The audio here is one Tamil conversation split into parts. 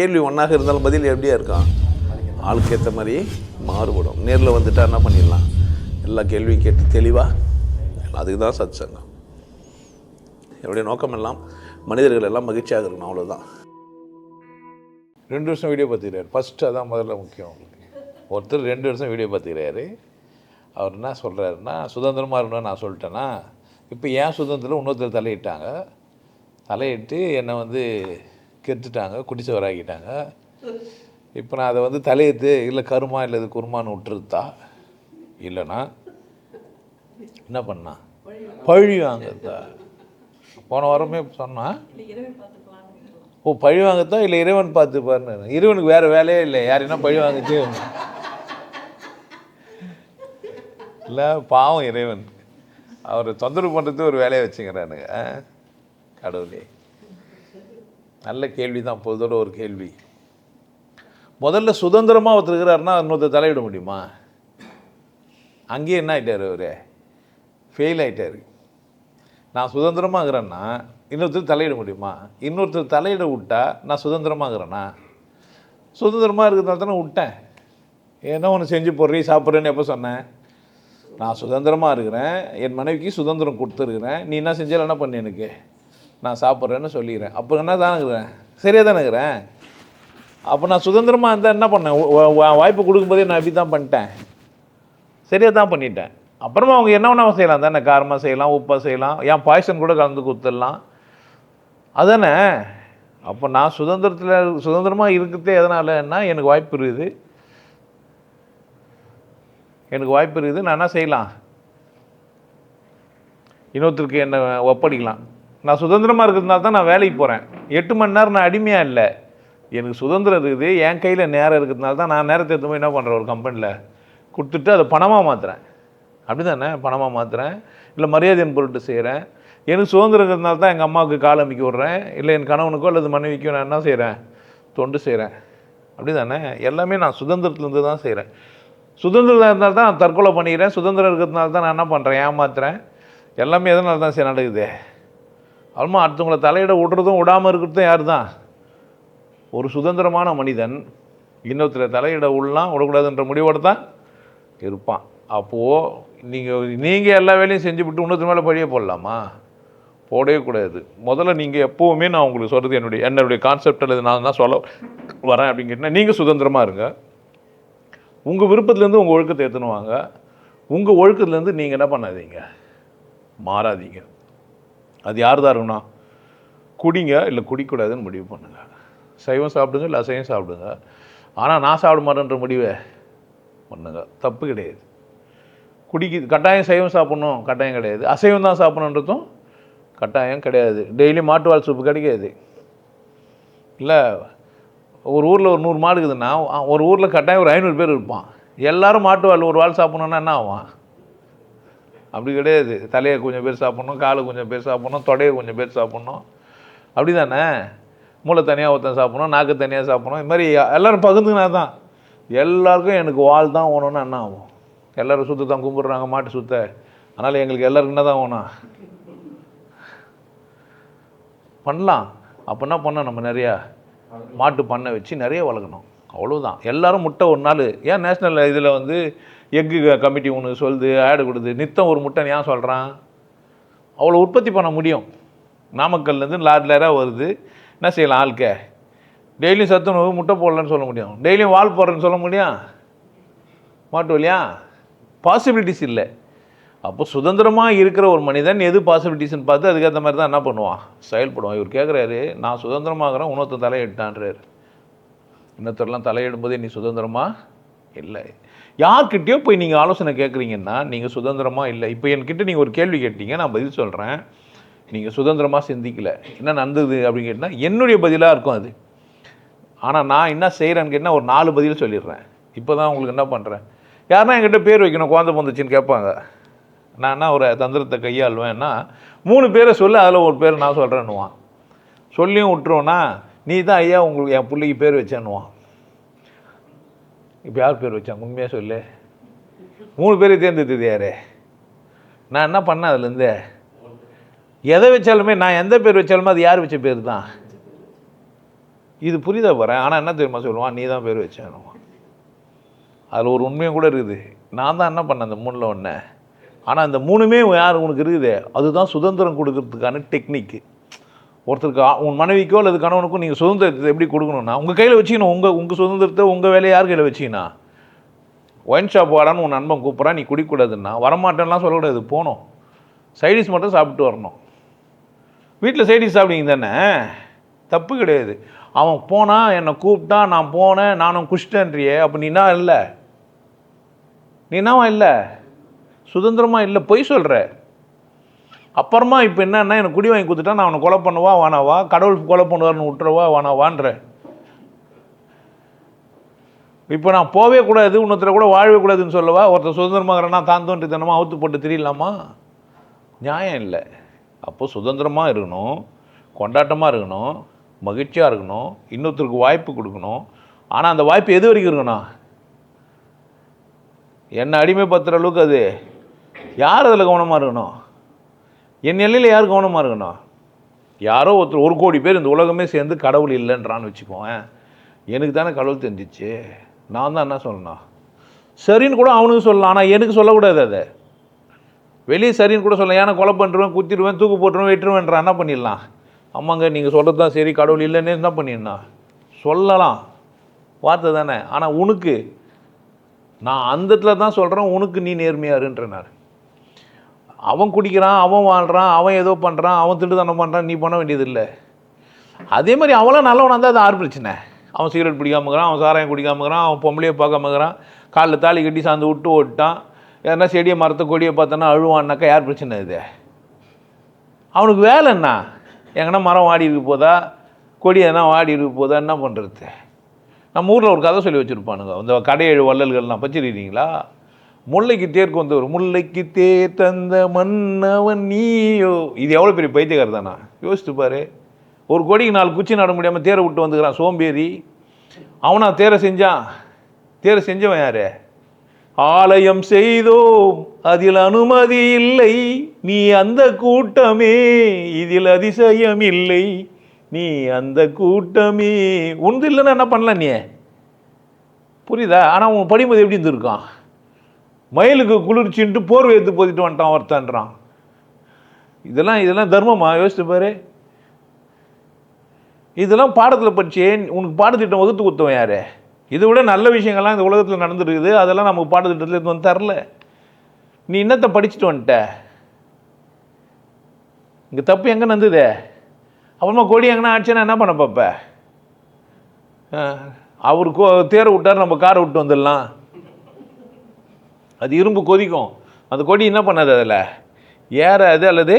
கேள்வி ஒன்றாக இருந்தாலும் பதில் எப்படியா இருக்கான் ஆளுக்கு ஏற்ற மாதிரி மாறுபடும். நேரில் வந்துட்டா என்ன பண்ணிடலாம்? எல்லா கேள்வியும் கேட்டு தெளிவாக அதுக்கு தான் சத் சங்கம் என்னுடைய நோக்கம் எல்லாம் மனிதர்கள் எல்லாம் மகிழ்ச்சியாக இருக்கணும் அவ்வளோதான் ரெண்டு வருஷம் வீடியோ பார்த்துக்கிறாரு. ஃபஸ்ட்டு அதான் முதல்ல முக்கியம். ஒருத்தர் ரெண்டு வருஷம் வீடியோ பார்த்துக்கிறாரு. அவர் என்ன சொல்கிறாருன்னா சுதந்திரமாக இருக்கணும்னு நான் சொல்லிட்டேன்னா இப்போ ஏன் சுதந்திரம் இன்னொருத்தர் தலையிட்டாங்க. தலையிட்டு என்னை வந்து கெடுத்துட்டாங்க குடிச்சவராகிட்டாங்க இப்போ நான் அதை வந்து தலையிட்டு இல்லை கருமா இல்லை இது குருமான்னு விட்டுருத்தா? இல்லைன்னா என்ன பண்ணா? பழி வாங்கத்தா போன வாரமே சொன்னான் ஓ பழி வாங்கத்தான் இல்லை இறைவன் பார்த்துப்பாருன்னு? இறைவனுக்கு வேறு வேலையே இல்லை யாருன்னா பழி வாங்கிச்சு? இல்லை பாவம் இறைவன். அவர் தொந்தரவு பண்ணுறது ஒரு வேலையை வச்சுக்கிறானுங்க ஆ? கடவுளே. நல்ல கேள்வி தான் பொதுவோட ஒரு கேள்வி. முதல்ல சுதந்திரமாக ஒருத்தர் இருக்கிறாருன்னா இன்னொருத்தர் தலையிட முடியுமா? அங்கேயே என்ன ஆகிட்டார் அவர்? ஃபெயில் ஆகிட்டார் நான் சுதந்திரமாக இருக்கிறேன்னா இன்னொருத்தர் தலையிட முடியுமா? இன்னொருத்தர் தலையிட விட்டா நான் சுதந்திரமாக இருக்கிறேன்னா சுதந்திரமாக இருக்கிறதால தானே விட்டேன். ஏன்னா ஒன்று செஞ்சு போடுறீ சாப்பிட்றேன்னு எப்போ சொன்னேன்? நான் சுதந்திரமாக இருக்கிறேன் என் மனைவிக்கு சுதந்திரம் கொடுத்துருக்குறேன். நீ என்ன செஞ்சாலும் என்ன பண்ணு எனக்கு? நான் சாப்பிட்றேன்னு சொல்லிடுறேன் அப்போ என்ன தானுங்கிறேன்? சரியாக தானுங்கிறேன்? அப்போ நான் சுதந்திரமாக இருந்தால் என்ன பண்ணேன்? வாய்ப்பு கொடுக்கும்போதே நான் இப்படி தான் பண்ணிட்டேன். சரியாக தான் பண்ணிட்டேன். அப்புறமா அவங்க என்ன வேணால் செய்யலாம். தானே காரமாக செய்யலாம் உப்பாக செய்யலாம் ஏன் பாய்சன் கூட கலந்து கொடுத்துடலாம். அதானே? அப்போ நான் சுதந்திரத்தில் சுதந்திரமாக இருக்கிறதே எதனாலன்னா எனக்கு வாய்ப்பு இருக்குது. எனக்கு வாய்ப்பு இருக்குது. நான் என்ன செய்யலாம்? இன்னொருத்தருக்கு என்னை ஒப்படைக்கலாம். நான் சுதந்திரமாக இருக்கிறதுனால தான் நான் வேலைக்கு போகிறேன் எட்டு மணி நேரம் நான் அடிமையாக இல்லை. எனக்கு சுதந்திரம் இருக்குது. என் கையில் நேரம் இருக்கிறதுனால தான் நான் நேரத்தை எடுத்து போய் என்ன பண்ணுறேன் ஒரு கம்பெனியில் கொடுத்துட்டு அதை பணமாக மாற்றுறேன் அப்படி தானே பணமாக மாற்றுறேன் இல்லை மரியாதையின் பொருட்டு செய்கிறேன் எனக்கு சுதந்திரம் இருக்கிறதுனால தான் எங்கள் அம்மாவுக்கு கால் அமைக்க விட்றேன். இல்லை என் கணவனுக்கோ அல்லது மனைவிக்கோ நான் என்ன செய்கிறேன் தொண்டு செய்கிறேன் அப்படி தானே எல்லாமே நான் சுதந்திரத்துலேருந்து தான் செய்கிறேன் சுதந்திரம் இருந்தால் தான் நான் தற்கொலை பண்ணிக்கிறேன். சுதந்திரம் இருக்கிறதுனால தான் நான் என்ன பண்ணுறேன் ஏமாத்துறேன். எல்லாமே எதனால தான் சரி நடக்குது? அல்மா அடுத்தவங்களை தலையிட விடுறதும் விடாமல் இருக்கிறதும் யார் தான் ஒரு சுதந்திரமான மனிதன் இன்னொருத்தர் தலையிட உள்ளலாம் விடக்கூடாதுன்ற முடிவோடு தான் இருப்பான். அப்போது நீங்கள் நீங்கள் எல்லா வேலையும் செஞ்சு விட்டு இன்னொருத்தர் மேலே பழிய போடலாமா? போடவே கூடாது. முதல்ல நீங்கள் எப்போவுமே நான் உங்களுக்கு சொல்கிறது என்னுடைய என்னுடைய கான்செப்ட் அல்லது நான் தான் சொல்ல வரேன் அப்படின்னு கேட்டிங்கன்னா நீங்கள் சுதந்திரமாக இருங்க. உங்கள் விருப்பத்துலேருந்து உங்கள் ஒழுக்கத்தை எடுத்துன்னு உங்கள் ஒழுக்கத்துலேருந்து நீங்கள் என்ன பண்ணாதீங்க? மாறாதீங்க. அது யார் தான் இருக்கணும் குடிங்க இல்லை குடிக்கூடாதுன்னு முடிவு பண்ணுங்க. சைவம் சாப்பிடுங்க இல்லை அசைவம் சாப்பிடுங்க. ஆனால் நான் சாப்பிட மாட்டேன்ற முடிவை பண்ணுங்க. தப்பு கிடையாது. குடிக்கு கட்டாயம் சைவம் சாப்பிட்ணும் கட்டாயம் கிடையாது. அசைவம் தான் சாப்பிட்ணுன்றதும் கட்டாயம் கிடையாது. டெய்லி மாட்டுவால் சூப்பு கிடைக்காது. இல்லை ஒரு ஊரில் ஒரு நூறு மாடு இருக்குதுன்னா ஒரு ஊரில் கட்டாயம் ஒரு ஐநூறு பேர் இருப்பான். எல்லாரும் மாட்டுவால் ஒரு வால் சாப்பிட்ணுன்னா என்ன ஆகும்? அப்படி கிடையாது. தலையை கொஞ்சம் பேர் சாப்பிட்ணும் காலை கொஞ்சம் பேர் சாப்பிட்ணும் தொடையை கொஞ்சம் பேர் சாப்பிட்ணும். அப்படி தானே மூளை தனியாக ஒருத்தன் சாப்பிட்ணும் நாக்கு தனியாக சாப்பிட்ணும். இது மாதிரி எல்லோரும் பகிர்ந்துனா தான் எல்லாருக்கும் எனக்கு வால் தான் ஓணும்னு என்ன ஆகும். எல்லோரும் சுத்த தான் கும்பிட்றாங்க மாட்டு சுத்த. அதனால் எங்களுக்கு எல்லாருக்கும் என்ன தான் ஓணும்? பண்ணலாம். அப்போ என்ன பண்ணோம் நம்ம நிறையா? மாட்டு பண்ணை வச்சு நிறைய வளர்க்கணும். அவ்வளோதான் எல்லோரும் முட்டை ஒரு நாள். ஏன் நேஷ்னல் இதில் வந்து எக்கு கமிட்டி ஒன்று சொல்லுது ஆடு கொடுது. நித்தம் ஒரு முட்டைன்னு ஏன் சொல்கிறான் அவ்வளோ உற்பத்தி பண்ண முடியும். நாமக்கல்லேருந்து லாரி லேராக வருது. என்ன செய்யலாம் ஆள்க? டெய்லியும் சத்துணவு முட்டை போடலன்னு சொல்ல முடியும். டெய்லியும் வால் போடுறேன்னு சொல்ல முடியும் மாட்டு இல்லையா பாசிபிலிட்டிஸ் இல்லை. அப்போ சுதந்திரமாக இருக்கிற ஒரு மனிதன் எது பாசிபிலிட்டிஸ்னு பார்த்து அதுக்கேற்ற மாதிரி தான் என்ன பண்ணுவான்? செயல்படுவான். இவர் கேட்குறாரு நான் சுதந்திரமாகறேன் இன்னொருத்தன் தலையிட்டான்றார். இன்னொருத்தரெலாம் தலையிடும்போது நீ சுதந்திரமாக இல்லை. யார்கிட்டயோ போய் நீங்கள் ஆலோசனை கேட்குறீங்கன்னா நீங்கள் சுதந்திரமாக இல்லை. இப்போ என்கிட்ட நீங்கள் ஒரு கேள்வி கேட்டீங்க நான் பதில் சொல்கிறேன் நீங்கள் சுதந்திரமாக சிந்திக்கல. என்ன நடந்தது அப்படின்னு கேட்டால் என்னுடைய பதிலாக இருக்கும் அது. ஆனால் நான் என்ன செய்கிறேன்னு கேட்டால் ஒரு நாலு பதில் சொல்லிடுறேன். இப்போ தான் உங்களுக்கு என்ன பண்ணுறேன் யாருன்னா என்கிட்ட பேர் வைக்கணும் குழந்தை பிறந்துச்சின்னு கேட்பாங்க. நான் என்ன ஒரு தந்திரத்தை கையாளுவேன்னா மூணு பேரை சொல்லு அதில் ஒரு பேர் நான் சொல்கிறேன்னுவான் சொல்லியும் விட்டுருவோன்னா நீ தான் ஐயா உங்களுக்கு என் பிள்ளைக்கு பேர் வச்சேன்னுவான். இப்போ யார் பேர் வச்சாங்க உண்மையாக சொல்லு. மூணு பேரை தேர்ந்தெடுத்தது யார்? நான் என்ன பண்ணேன் அதுலேருந்து? எதை வச்சாலுமே நான் எந்த பேர் வச்சாலுமே அது யார் வச்ச பேர் தான் இது புரிதா போகிறேன் ஆனால் என்ன தெரியுமா சொல்லுவான்? நீ தான் பேர் வச்சேனுவான் அதில் ஒரு உண்மையும் கூட இருக்குது. நான் தான் என்ன பண்ணேன் அந்த மூணில் ஒன்று ஆனால் அந்த மூணுமே யார் உனக்கு இருக்குது? அதுதான் சுதந்திரம் கொடுக்கறதுக்கான டெக்னிக்கு ஒருத்தருக்கு உன் மனைவிக்கோ அல்லது கணவனுக்கோ நீங்கள் சுதந்திரத்தை எப்படி கொடுக்கணும்னா உங்கள் கையில் வச்சுக்கணும் உங்கள் உங்கள் சுதந்திரத்தை உங்கள் வேலையை யார் கையில் வச்சுக்கணும் ஒயின் ஷாப் வாடான்னு உன் நண்பன் கூப்பிட்றா நீ குடிக்கூடாதுன்னா வரமாட்டேன்லாம் சொல்லக்கூடாது போகணும் சைடிஸ் மட்டும் சாப்பிட்டு வரணும். வீட்டில் சைடிஸ் சாப்பிடுங்க தானே? தப்பு கிடையாது. அவன் போனால் என்னை கூப்பிட்டான் நான் போனேன் நானும் குஷ்டன்றியே அப்போ நீ என்ன இல்லை? நீ என்னவா இல்லை? சுதந்திரமாக இல்லை பொய் சொல்கிற அப்புறமா இப்போ என்னன்னா எனக்கு குடி வாங்கி கொடுத்துட்டா நான் அவனை கொலை பண்ணுவா வானாவா கடவுள் கொலை பண்ணுவார்னு விட்டுறவா வானாவான்ற இப்போ நான் போவே கூடாது இன்னொருத்தர கூட வாழவே கூடாதுன்னு சொல்லவா? ஒருத்தர் சுதந்திரமாகறனா தான் தோன்றி தினமாக அவுத்து போட்டு தெரியலாமா? நியாயம் இல்லை. அப்போது சுதந்திரமாக இருக்கணும் கொண்டாட்டமாக இருக்கணும் மகிழ்ச்சியாக இருக்கணும் இன்னொருத்தருக்கு வாய்ப்பு கொடுக்கணும். ஆனால் அந்த வாய்ப்பு எது வரைக்கும் இருக்கணும் என்னை அடிமைப்படுத்துகிற அளவுக்கு அது யார் அதில் கவனமாக இருக்கணும்? என் எல்லையில் யார் கவனமாக இருக்கணும்? யாரோ ஒருத்தர் ஒரு கோடி பேர் இந்த உலகமே சேர்ந்து கடவுள் இல்லைன்றான்னு வச்சுக்கோவேன். எனக்கு தானே கடவுள் தெரிஞ்சிச்சு. நான் தான் என்ன சொல்லணும்? சரின்னு கூட அவனுக்கு சொல்லலாம் ஆனால் எனக்கு சொல்லக்கூடாது அதை. வெளியே சரின்னு கூட சொல்லலாம். ஏன்னா கொலை பண்ணுறவன் குத்திடுவேன் தூக்கு போட்டுருவேன் வெட்டுருவேன்றான் என்ன பண்ணிடலாம்? ஆமாங்க நீங்கள் சொல்கிறது தான் சரி கடவுள் இல்லைன்னு என்ன பண்ணிடலாம் சொல்லலாம். வார்த்தை தானே. ஆனால் உனக்கு நான் அந்த இடத்துல தான் சொல்கிறேன் உனக்கு நீ நேர்மையாருன்றனார் அவன் குடிக்கிறான் அவன் வாழ்கிறான் அவன் ஏதோ பண்ணுறான் அவன் திட்டுத்தனம் பண்ணுறான் நீ பண்ண வேண்டியதில்லை. அதே மாதிரி அவளும் நல்லவனாக இருந்தால் அது ஆறு பிரச்சனை. அவன் சிகரெட் பிடிக்காமக்கிறான் அவன் சாராயம் குடிக்காமக்கிறான் அவன் பொம்பளையை பார்க்காமக்கிறான் காலில் தாலி கட்டி சார்ந்து விட்டு ஓட்டான் யாருன்னா செடியை மரத்தை கொடியை பார்த்தோன்னா அழுவான்னாக்கா யார் பிரச்சனை இது? அவனுக்கு வேலை என்ன? எங்கன்னா மரம் வாடி இருக்க போதா? கொடி எதனா வாடி இருக்க போதா? என்ன பண்ணுறது நம்ம ஊரில் ஒரு கதை சொல்லி வச்சுருப்பானுங்க. இந்த கடையேழு வள்ளல்கள்லாம் பச்சிருக்கிறீங்களா முல்லைக்கு தேர்க்கு வந்தவர் முல்லைக்கு தேர் தந்த மன்னவன் நீயோ. இது எவ்வளோ பெரிய பைத்தியக்கார தானா? யோசித்து பாரு. ஒரு கொடிக்கு நாலு குச்சி நட முடியாமல் தேரை விட்டு வந்துக்கிறான் சோம்பேறி. அவனா தேரை செஞ்சான் தேரை செஞ்சவன் யாரு? ஆலயம் செய்தோம். அதில் அனுமதி இல்லை. நீ அந்த கூட்டமே. இதில் அதிசயம் இல்லை. நீ அந்த கூட்டமே. உண்டு இல்லைன்னா என்ன பண்ணலாம் நீ? புரியுதா? ஆனால் உன் படிமது எப்படி இருந்திருக்கான்? மயிலுக்கு குளிர்ச்சின்ட்டு போர்வை எடுத்து போதிட்டு வந்துட்டான் ஒருத்தன்றான். இதெல்லாம் இதெல்லாம் தர்மமா? யோசிச்சு பாரு. இதெல்லாம் பாடத்தில் படிச்சே உனக்கு பாடத்திட்டம் வகுத்து கொடுத்தவன் யாரு? இதை விட நல்ல விஷயங்கள்லாம் இந்த உலகத்தில் நடந்துருக்குது. அதெல்லாம் நமக்கு பாடத்திட்டத்தில் எதுவும் வந்து தரல. நீ என்னத்தை படிச்சுட்டு வந்துட்ட. இங்கே தப்பு எங்கே நந்துதே அப்புறமா கொடி எங்கன்னா ஆச்சுன்னா என்ன பண்ண பார்ப்ப அவர் கோ தேரை விட்டார் நம்ம காரை விட்டு வந்துடலாம். அது இரும்பு கொதிக்கும். அந்த கொடி என்ன பண்ணாது அதில்? ஏறாது அல்லது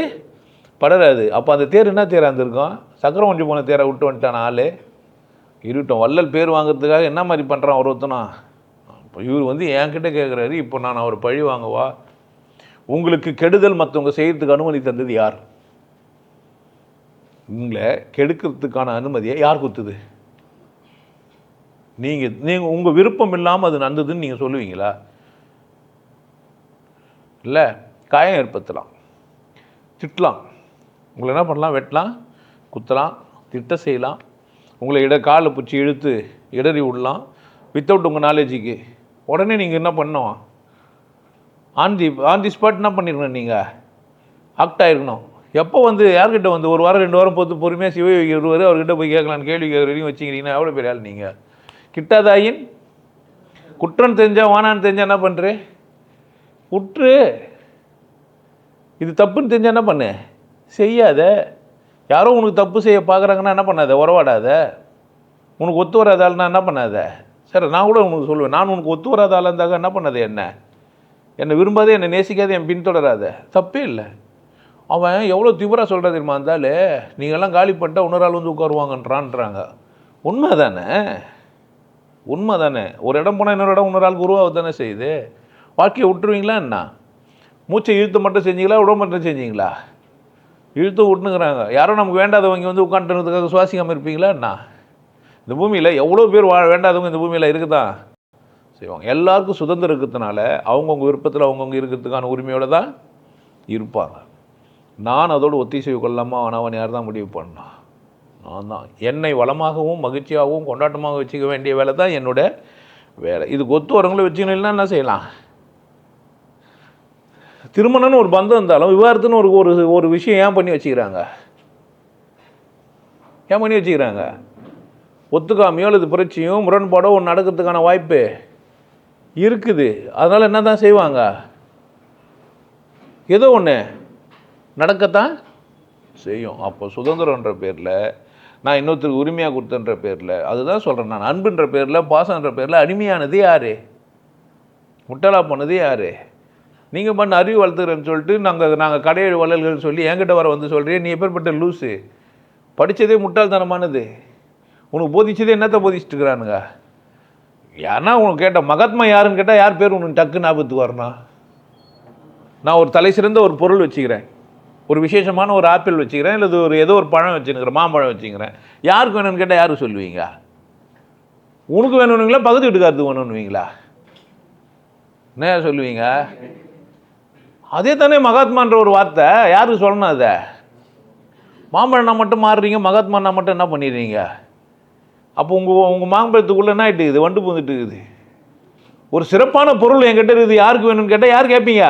படராது அப்போ அந்த தேர் என்ன தேராக இருந்திருக்கும்? சக்கரம் ஒன்றி போன தேரை விட்டு வந்துட்டான் ஆள். இருட்டோம். வள்ளல் பேர் வாங்குறதுக்காக என்ன மாதிரி பண்ணுறான் ஒருத்தனா? இப்போ இவர் வந்து என்கிட்ட கேட்குறாரு இப்போ நான் அவர் பழி வாங்கவா? உங்களுக்கு கெடுதல் மற்றவங்க செய்கிறதுக்கு அனுமதி தந்தது யார்? உங்களை கெடுக்கிறதுக்கான அனுமதியை யார் கொடுத்தது நீங்கள் நீங்கள் உங்கள் விருப்பம் இல்லாமல் அது நடந்ததுன்னு நீங்கள் சொல்லுவீங்களா? இல்லை காயம் ஏற்படுத்தலாம். திட்டலாம். உங்களை என்ன பண்ணலாம்? வெட்டலாம் குத்தலாம் திட்ட செய்யலாம். உங்களை இட காலில் பிடிச்சி இழுத்து இடறி விடலாம். வித்தவுட் உங்கள் நாலேஜுக்கு உடனே நீங்கள் என்ன பண்ணோம் on the on the spot என்ன பண்ணிருக்கணும் நீங்கள் ஆக்ட் ஆகிருக்கணும் எப்போ வந்து யார்கிட்ட வந்து ஒரு வாரம் ரெண்டு வாரம் பொறுத்து பொறுமையாக சிவ வருவார் அவர்கிட்ட போய் கேட்கலான்னு கேள்வி கேட்குற வச்சுக்கிறீங்கன்னா எவ்வளோ பெரிய ஆள் நீங்கள் கிட்டாதாயின் குற்றம் தெரிஞ்சால் வானான்னு தெரிஞ்சால் என்ன பண்ணுறேன் உற்று. இது தப்புன்னு தெரிஞ்சால் என்ன பண்ணு? செய்யாத. யாரோ உனக்கு தப்பு செய்ய பார்க்குறாங்கன்னா என்ன பண்ணாத? உறவாடாத. உனக்கு ஒத்து வராத ஆள்னா என்ன பண்ணாத? சரி நான் கூட உனக்கு சொல்லுவேன். நான் உனக்கு ஒத்து வராத ஆளாக இருந்தாக்க என்ன பண்ணாத என்ன? என்னை விரும்பாதே என்னை நேசிக்காதே என் பின்தொடராத. தப்பே இல்லை. அவன் எவ்வளோ திவரா சொல்கிறது தெரியுமா இருந்தாலே நீங்கள்லாம் காலி பண்ணிட்டா இன்னொரு ஆள் வந்து உட்காருவாங்கன்றான்றாங்க. உண்மை தானே உண்மை தானே ஒரு இடம் போனால் இன்னொரு இடம் இன்னொரு ஆளுக்கு உருவாக தானே செய்யுது? வாழ்க்கையை விட்டுருவீங்களா என்ன? மூச்சை இழுத்து மட்டும் செஞ்சீங்களா விட மட்டும் செஞ்சீங்களா? இழுத்து விட்டுனுங்கிறாங்க. யாரும் நமக்கு வேண்டாதவங்க வந்து உட்காந்துறதுக்காக சுவாசிக்காமல் இருப்பீங்களா என்ன? இந்த பூமியில் எவ்வளோ பேர் வாழ வேண்டாதவங்க இந்த பூமியில் இருக்குதான் செய்வாங்க எல்லாருக்கும் சுதந்திரம் இருக்கிறதுனால அவங்கவுங்க விருப்பத்தில் அவங்கவுங்க இருக்கிறதுக்கான உரிமையோடு தான் இருப்பாங்க. நான் அதோடு ஒத்திசைவு கொள்ளாமல் ஆனவன் யார் தான் முடிவு பண்ணான் நான் தான். என்னை வளமாகவும் மகிழ்ச்சியாகவும் கொண்டாட்டமாக வச்சுக்க வேண்டிய வேலை தான் என்னோட வேலை. இதுக்கு ஒத்து வரவங்களும் வச்சுக்கணும் என்ன செய்யலாம்? திருமணம்னு ஒரு பந்தம் இருந்தாலும் விவாகரத்துன்னு ஒரு ஒரு ஒரு விஷயம் ஏன் பண்ணி வச்சுக்கிறாங்க? ஏன் பண்ணி வச்சுக்கிறாங்க? ஒத்துக்காமையோ அல்லது புரட்சியோ முரண்பாடோ ஒன்று நடக்கிறதுக்கான வாய்ப்பு இருக்குது. அதனால் என்ன தான் செய்வாங்க? ஏதோ ஒன்று நடக்கத்தான் செய்யும். அப்போ சுதந்திரன்ற பேரில் நான் இன்னொருத்தருக்கு உரிமையாக கொடுத்தன்ற பேரில் அதுதான் சொல்கிறேன் நான். அன்புன்ற பேரில் பாசன்ற பேரில் அடிமையானது யார்? முட்டலாக போனது யார்? நீங்கள் பண்ண அறிவு வளர்த்துக்கிறேன்னு சொல்லிட்டு நாங்கள் நாங்கள் கடையெழு வள்ளல்கள் சொல்லி என்கிட்ட வர வந்து சொல்கிறேன் நீ எப்பேற்பட்ட லூஸு படித்ததே முட்டாள்தனமானது. உனக்கு போதிச்சதே என்னத்தை போதிச்சுட்டு இருக்கிறானுங்க யாருன்னா உனக்கு கேட்ட மகாத்மா யாருன்னு கேட்டால் யார் பேர் உனக்கு டக்கு ஞாபகத்துக்கு வரணும் நான் ஒரு தலை சிறந்த ஒரு பொருள் வச்சுக்கிறேன். ஒரு விசேஷமான ஒரு ஆப்பிள் வச்சுக்கிறேன். இல்லை ஒரு ஏதோ ஒரு பழம் வச்சுருக்கிறேன் மாம்பழம் வச்சுக்கிறேன் யாருக்கு வேணும்னு கேட்டால் யாருக்கு சொல்லுவீங்க? உனக்கு வேணும்னுங்களா? பகுதி வீட்டுக்காரத்துக்கு வேணும்னுவீங்களா? என்ன சொல்லுவீங்க? அதே தானே மகாத்மான்ற ஒரு வார்த்தை. யாருக்கு சொல்லணும் அதை? மாம்பழம்னா மட்டும் மாறுறீங்க மகாத்மானா மட்டும் என்ன பண்ணிடுறீங்க? அப்போ உங்கள் உங்கள் மாம்பழத்துக்குள்ளே என்ன ஆகிட்டு இருக்குது? வண்டு பூந்துட்டு இருக்குது. ஒரு சிறப்பான பொருள் என்கிட்ட இருக்குது. யாருக்கு வேணும்னு கேட்டால் யார் கேட்பீங்க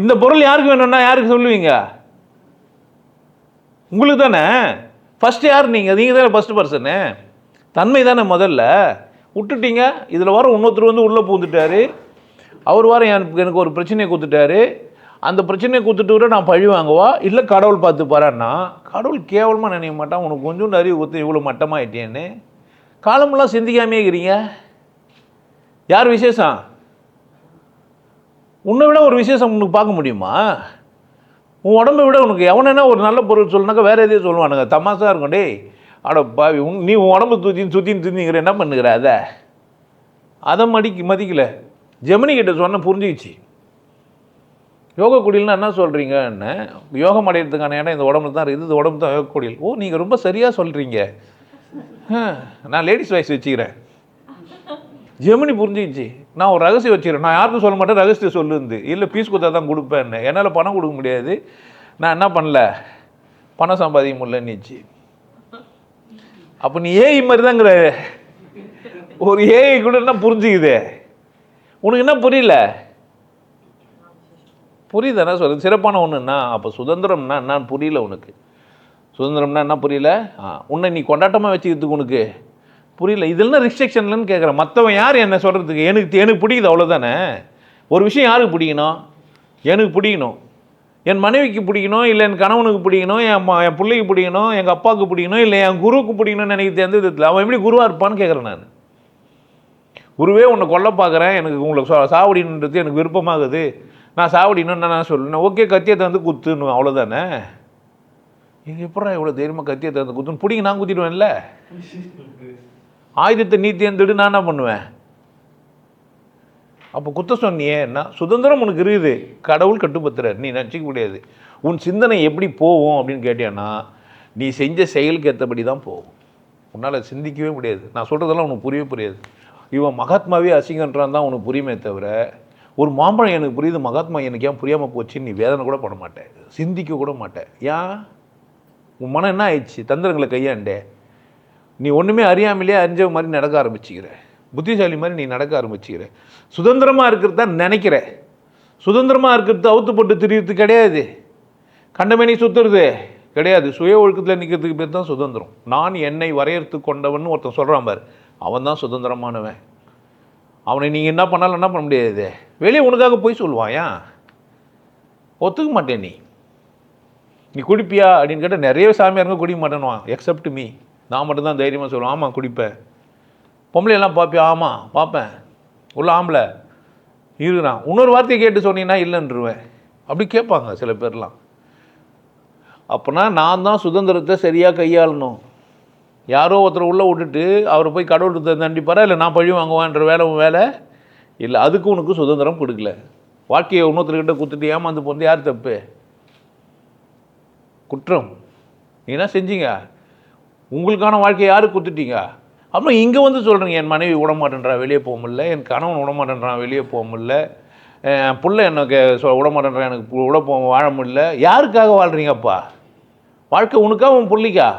இந்த பொருள் யாருக்கு வேணும்னா யாருக்கு சொல்லுவீங்க? உங்களுக்கு தானே? ஃபஸ்ட்டு யார் நீங்கள் நீங்கள் தானே ஃபஸ்ட்டு பர்சனு தன்மை தானே முதல்ல. விட்டுட்டீங்க. இதில் வர இன்னொருத்தர் வந்து உள்ளே பூந்துட்டார். அவர் வர எனக்கு எனக்கு ஒரு பிரச்சனையை கொடுத்துட்டாரு. அந்த பிரச்சனையை கொடுத்துட்டு விட நான் பழி வாங்குவா? இல்லை கடவுள் பார்த்து பாருன்னா கடவுள் கேவலமாக நினைக்க மாட்டான். உனக்கு கொஞ்சோண்டு அறிவு கொடுத்து இவ்வளோ மட்டமாகிட்டேன்னு காலமெல்லாம் சிந்திக்காமே இருக்கிறீங்க யார் விசேஷம்? உன்னை விட ஒரு விசேஷம் உனக்கு பார்க்க முடியுமா? உன் உடம்பை விட உனக்கு எவனா ஒரு நல்ல பொருள் சொல்லுனாக்கா வேறு எதையும் சொல்லுவானுங்க. தமாசாக இருக்கும். டேய் அட பாவி உன் நீ உன் உடம்பு தூத்தின்னு சுற்றின்னு தின்னிங்கிற என்ன பண்ணுகிற அதை? அதை மதிக்க மதிக்கலை. ஜெமினி கிட்ட சொன்ன புரிஞ்சிச்சு யோக குடில்னா என்ன சொல்கிறீங்கன்னு யோகம் அடையிறதுக்கான இடம் இந்த உடம்புல தான் இருக்குது இந்த உடம்பு தான் யோக குடில். ஓ நீங்கள் ரொம்ப சரியாக சொல்கிறீங்க நான் லேடிஸ் வாய்ஸ் வச்சுக்கிறேன். ஜெமினி புரிஞ்சிக்கிச்சு. நான் ஒரு ரகசியம் வச்சுக்கிறேன். நான் யாருக்கும் சொல்ல மாட்டேன் ரகசியம் சொல்லுந்து இல்லை பீஸ் கொடுத்தா தான் கொடுப்பேன்னு. என்னால் பணம் கொடுக்க முடியாது. நான் என்ன பண்ணல? பணம் சம்பாதிக்க முடியலன்னுச்சு. அப்போ நீ ஏஐ மாதிரி தாங்கிற ஒரு ஏஐ கூட என்ன புரிஞ்சுக்குதே? உனக்கு என்ன புரியல? புரியுது சொல்கிறது சிறப்பான ஒன்றுன்னா அப்போ சுதந்திரம்னா என்னன்னு புரியல உனக்கு. சுதந்திரம்னா என்ன புரியல? ஆ உன்னை நீ கொண்டாட்டமாக வச்சுக்கிறதுக்கு உனக்கு புரியல. இதெல்லாம் ரிஸ்ட்ரிக்ஷன்லன்னு கேட்குறேன் மற்றவன் யார் என்ன சொல்கிறதுக்கு எனக்கு எனக்கு பிடிக்குது அவ்வளோதானே ஒரு விஷயம் யாருக்கு பிடிக்கணும்? எனக்கு பிடிக்கணும். என் மனைவிக்கு பிடிக்கணும் இல்லை என் கணவனுக்கு பிடிக்கணும் என் அம்மா என் பிள்ளைக்கு பிடிக்கணும் எங்கள் அப்பாவுக்கு பிடிக்கணும் இல்லை என் குருவுக்கு பிடிக்கணும்னு எனக்கு எந்த விதத்தில் அவன் எப்படி குருவாக இருப்பான்னு கேட்குறேன் நான். குருவே உன்னை கொல்ல பார்க்குறேன். எனக்கு உங்களுக்கு சாவடின்றது எனக்கு விருப்பமாகுது. நான் சாவடின்னு நான் சொல்லுவேன்? ஓகே கத்தியை தந்து குத்துன்னு அவ்வளோதானே இது எப்படா இவ்வளோ தைரியமாக கத்தியை தந்து குத்துன்னு? பிடிங்க நான் குத்திடுவேன்ல. ஆயுதத்தை நீ தேர்ந்தெடு நான் என்ன பண்ணுவேன்? அப்போ குத்த சொன்னியே என்ன? சுதந்திரம் உனக்கு இருக்குது. கடவுள் கட்டுப்பத்துறார் நீ நினச்சிக்க முடியாது. உன் சிந்தனை எப்படி போகும் அப்படின்னு கேட்டியான்னா நீ செஞ்ச செயலுக்கு ஏற்றபடி தான் போகும். உன்னால் சிந்திக்கவே முடியாது. நான் சொல்கிறதெல்லாம் உனக்கு புரியவே புரியாது. இவன் மகாத்மாவே அசிங்கன்றான் தான் உனக்கு புரியுமே தவிர ஒரு மாம்பழம் எனக்கு புரியுது மகாத்மா எனக்கு ஏன் புரியாமல் போச்சுன்னு நீ வேதனை கூட பண்ண மாட்டேன் சிந்திக்க கூட மாட்டேன் ஏன்? உன் மனம் என்ன ஆயிடுச்சு? தந்திரங்களை கையாண்டே. நீ ஒன்றுமே அறியாமலே அறிஞ்ச மாதிரி நடக்க ஆரம்பிச்சுக்கிற. புத்திசாலி மாதிரி நீ நடக்க ஆரம்பிச்சுக்கிற. சுதந்திரமாக இருக்கிறது தான் நினைக்கிற. சுதந்திரமாக இருக்கிறது அவுத்து போட்டு திரியறது கிடையாது. கண்டமேனி சுற்றுறது கிடையாது. சுய ஒழுக்கத்தில் நிற்கிறதுக்கு பேர் தான் சுதந்திரம். நான் என்னை வரையறுத்து கொண்டவன் ஒருத்தன் சொல்கிறான் பாரு. அவன் தான் சுதந்திரமானவன். அவனை நீங்கள் என்ன பண்ணாலும் என்ன பண்ண முடியாது வெளியே உனக்காக போய் சொல்லுவான் ஏன் ஒத்துக்க மாட்டேன் நீ. நீ குடிப்பியா அப்படின்னு கேட்டால் நிறைய சாமியாருங்க குடிக்க மாட்டேன்னுவான் எக்ஸப்ட் மீ நான் மட்டும்தான் தைரியமாக சொல்லுவேன் ஆமாம் குடிப்பேன் பொம்பளை எல்லாம் பார்ப்பியா ஆமாம் பார்ப்பேன் உள்ள ஆம்பளை இருக்கிறான். இன்னொரு வார்த்தையை கேட்டு சொன்னீங்கன்னா இல்லைன்றுவேன். அப்படி கேட்பாங்க சில பேர்லாம். அப்போனா நான் தான் சுதந்திரத்தை சரியாக கையாளணும். யாரோ ஒருத்தரை உள்ளே விட்டுட்டு அவரை போய் கடவுள் தண்டிப்பாரா? இல்லை நான் பழி வாங்குவான்ற வேலை வேலை? இல்லை அதுக்கு உனக்கு சுதந்திரம் கொடுக்கல. வாழ்க்கையை இன்னொருத்தர்கிட்ட கொடுத்துட்டு ஏமாந்து போந்து யார் தப்பு? குற்றம். நீங்கள் என்ன செஞ்சீங்க? உங்களுக்கான வாழ்க்கையை யாருக்கு கொடுத்துட்டீங்க? அப்புறம் இங்கே வந்து சொல்கிறீங்க என் மனைவி விடமாட்டேன்றா வெளியே போக முடியல. என் கணவன் விட மாட்டேன்றான் வெளியே போக முடியல. பிள்ளை எனக்கு விடமாட்டேன்றான் விட எனக்கு விட போ வாழ முடியல. யாருக்காக வாழ்கிறீங்கப்பா வாழ்க்கை உனக்கா உன் பிள்ளைக்கா?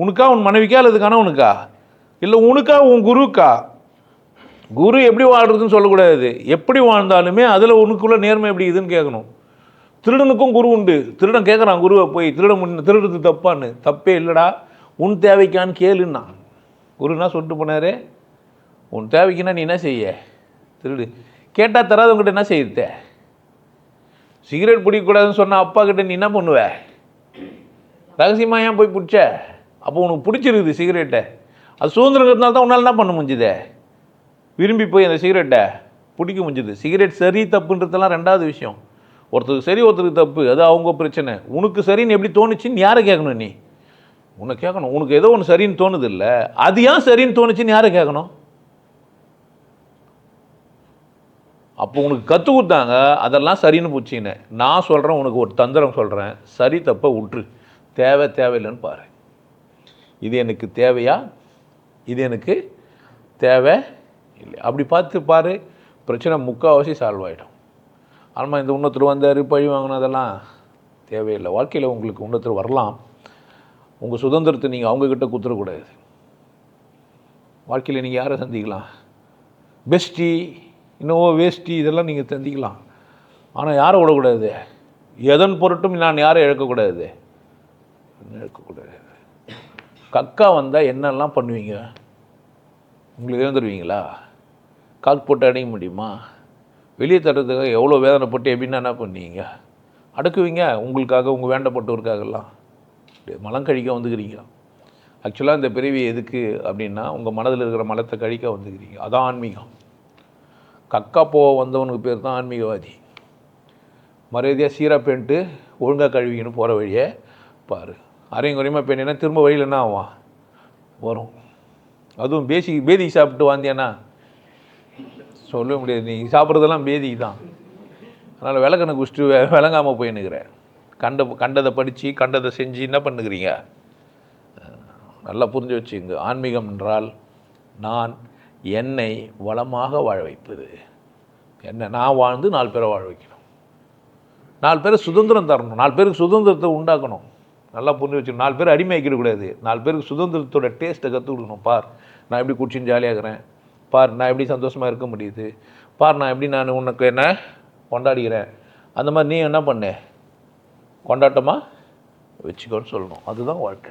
உனக்கா உன் மனைவிக்கா அல்லது கணவனுக்கா? இல்லை உனக்கா உன் குருக்கா? குரு எப்படி வாழ்றதுன்னு சொல்லக்கூடாது. எப்படி வாழ்ந்தாலுமே அதில் உனக்குள்ளே நேர்மை எப்படி இதுன்னு கேட்கணும். திருடனுக்கும் குரு உண்டு. திருடன் கேட்குறான் குருவை போய் திருட முன் திருடுறது தப்பான்னு. தப்பே இல்லைடா. உன் தேவைக்கான்னு கேளுன்னா. குருனா சொல்லிட்டு போனாரு. உன் தேவைக்குன்னா நீ என்ன செய்ய? திருடு. கேட்டால் தராதவங்ககிட்ட என்ன செய்யுத்த சிகரெட் பிடிக்கக்கூடாதுன்னு சொன்ன அப்பா கிட்ட நீ என்ன பண்ணுவ? ரகசியமாக ஏன் போய் பிடிச்ச? அப்போ உனக்கு பிடிச்சிருக்குது சிகரெட்டை. அது சுதந்திரங்கிறதுனால தான் உன்னால் என்ன பண்ண முடிஞ்சுதே? விரும்பி போய் அந்த சிகரெட்டை பிடிக்க முடிஞ்சுது. சிகரெட் சரி தப்புன்றதெல்லாம் ரெண்டாவது விஷயம். ஒருத்தருக்கு சரி ஒருத்தருக்கு தப்பு. அது அவங்க பிரச்சனை. உனக்கு சரின்னு எப்படி தோணுச்சுன்னு யாரை கேட்கணும் நீ? உன்னை கேட்கணும். உனக்கு ஏதோ ஒன்று சரின்னு தோணுது இல்லை அது ஏன் சரின்னு தோணுச்சுன்னு யாரை கேட்கணும்? அப்போ உனக்கு கற்றுக் கொடுத்தாங்க அதெல்லாம் சரின்னு போச்சின்னு. நான் சொல்கிறேன் உனக்கு ஒரு தந்திரம் சொல்கிறேன் சரி தப்பை விட்டுரு தேவை தேவையில்லைன்னு பாரு. இது எனக்கு தேவையா? இது எனக்கு தேவை இல்லை. அப்படி பார்த்து பாரு பிரச்சனை முக்கால்வாசி சால்வ் ஆகிடும் ஆனால் இந்த உன்னத்தில் வந்தார் பழி வாங்கினதெல்லாம் தேவையில்லை. வாழ்க்கையில் உங்களுக்கு இன்னொருத்தர் வரலாம். உங்கள் சுதந்திரத்தை நீங்கள் அவங்கக்கிட்ட குத்துறக்கூடாது. வாழ்க்கையில் நீங்கள் யாரை சந்திக்கலாம்? பெஸ்டி இன்னோவோ வேஷ்டி இதெல்லாம் நீங்கள் சந்திக்கலாம். ஆனால் யாரை விடக்கூடாது? எதன் பொருட்டும் நான் யாரை இழக்கக்கூடாது? இழக்கக்கூடாது. கக்கா வந்தால் என்னெல்லாம் பண்ணுவீங்க? உங்களுக்கு இழந்துருவீங்களா கால் போட்டு அடைக்க முடியுமா? வெளியே தட்டுறதுக்காக எவ்வளோ வேதனைப்பட்டு எப்படின்னா என்ன பண்ணுவீங்க? அடுக்குவீங்க? உங்களுக்காக உங்கள் வேண்டப்பட்டவருக்காகலாம் மலம் கழிக்க வந்துக்கிறீங்க. ஆக்சுவலாக இந்த பிறவி எதுக்கு அப்படின்னா உங்கள் மனதில் இருக்கிற மலத்தை கழிக்க வந்துக்கிறீங்க. அதான் ஆன்மீகம். கக்கா போக வந்தவனுக்கு பேர் தான் ஆன்மீகவாதி. மரியாதையாக சீராக பேண்ட்டு ஒழுங்காக கழுவிங்கன்னு போகிற வழியை பாரு. அரையும் குறையுமா பேண்டினா திரும்ப வழியில் என்ன ஆகும்? வரும். அதுவும் பேசி பேதிக்கு சாப்பிட்டு வாந்தியானா? சொல்ல முடியாது. நீ சாப்பிட்றதெல்லாம் பேதிக்கு தான். அதனால் விளக்கணை குடிச்சிட்டு விளங்காமல் போயின்னுக்கிறேன் கண்ட கண்டதை படித்து கண்டதை செஞ்சு என்ன பண்ணுகிறீங்க? நல்லா புரிஞ்சு வச்சுங்க ஆன்மீகம் என்றால் நான் என்னை வளமாக வாழ வைப்பது. என்ன நான் வாழ்ந்து நாலு பேரை வாழ வைக்கணும். நாலு பேர் சுதந்திரம் தரணும். நாலு பேருக்கு சுதந்திரத்தை உண்டாக்கணும். நல்லா புரிஞ்சு வச்சுக்கணும். நாலு பேர் அடிமை ஆக்கிடக்கூடாது. நாலு பேருக்கு சுதந்திரத்தோட டேஸ்ட்டை கற்றுக் கொடுக்கணும். பார் நான் எப்படி குடிச்சின்னு ஜாலியாக இருக்கிறேன். பார் நான் எப்படி சந்தோஷமாக இருக்க முடியுது. பார் நான் எப்படி நான் உனக்கு என்ன கொண்டாடிக்கிறேன். அந்த மாதிரி நீ என்ன பண்ண? கொண்டாட்டமாக வச்சுக்கோன்னு சொல்லணும். அதுதான் வாழ்க்கை.